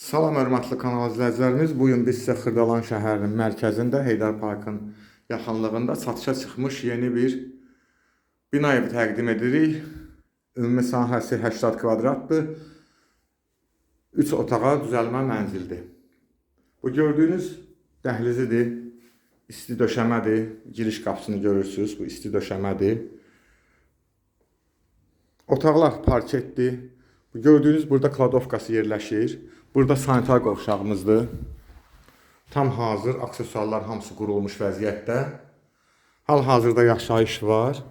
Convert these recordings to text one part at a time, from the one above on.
Salam hörmətli kanal izləyicilərimiz. Bu gün biz sizə Xırdalan şəhərinin mərkəzində Heydər Parkın yaxınlığında satışa çıxmış yeni bir bina evi təqdim edirik. Ümumi sahəsi 80 kvadratdır. 3 otağa düzəlmə mənzildir. Bu gördüyünüz dəhlizidir. İsti döşəmədir. Giriş qapısını görürsüz. Bu isti döşəmədir. Otaqlar parketdir. Gördüyünüz burada kladovkası yerləşir. Burada sanitar qovşağımızdır. Tam hazır aksesuarlar hamısı qurulmuş vəziyyətdə. Hal-hazırda yaşayış var.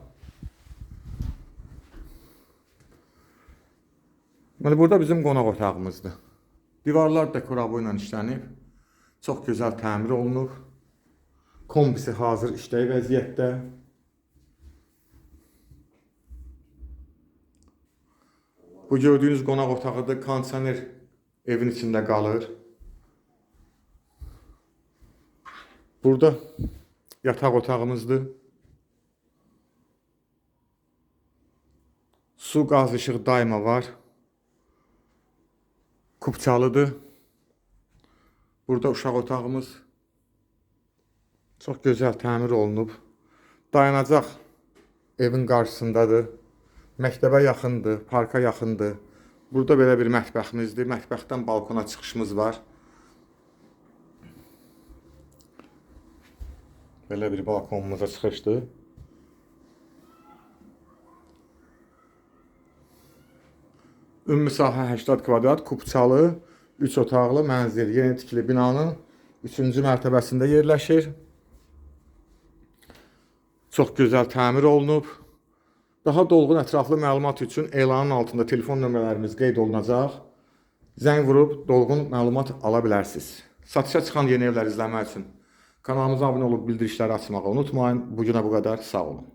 Deməli burada bizim qonaq otağımızdır. Divarlar dekoravo ilə işlənib. Çox gözəl təmir olunub. Kombisi hazır işləyə vəziyyətdə. Bu gördüyünüz qonaq otağıdır. Kondisioner evin içində qalır. Burada yataq otağımızdır. Su, qaz, işıq daima var. Kupçalıdır. Burada uşaq otağımız çox gözəl təmir olunub. Dayanacaq evin qarşısındadır. Məktəbə yaxındır, parka yaxındır. Burada belə bir mətbəximizdir. Mətbəxdən balkona çıxışımız var. Belə bir balkonumuza çıxışdır. Ümumi sahə 80 kvadrat, kupçalı, 3 otaqlı mənzil, yeni tikili binanın 3-cü mərtəbəsində yerləşir. Çox gözəl təmir olunub. Daha dolğun ətraflı məlumat üçün elanın altında telefon nömrələrimiz qeyd olunacaq. Zəng vurub dolğun məlumat ala bilərsiniz. Satışa çıxan yeni evlər izləmək üçün kanalımıza abunə olub bildirişləri açmağı unutmayın. Bu günə bu qədər. Sağ olun.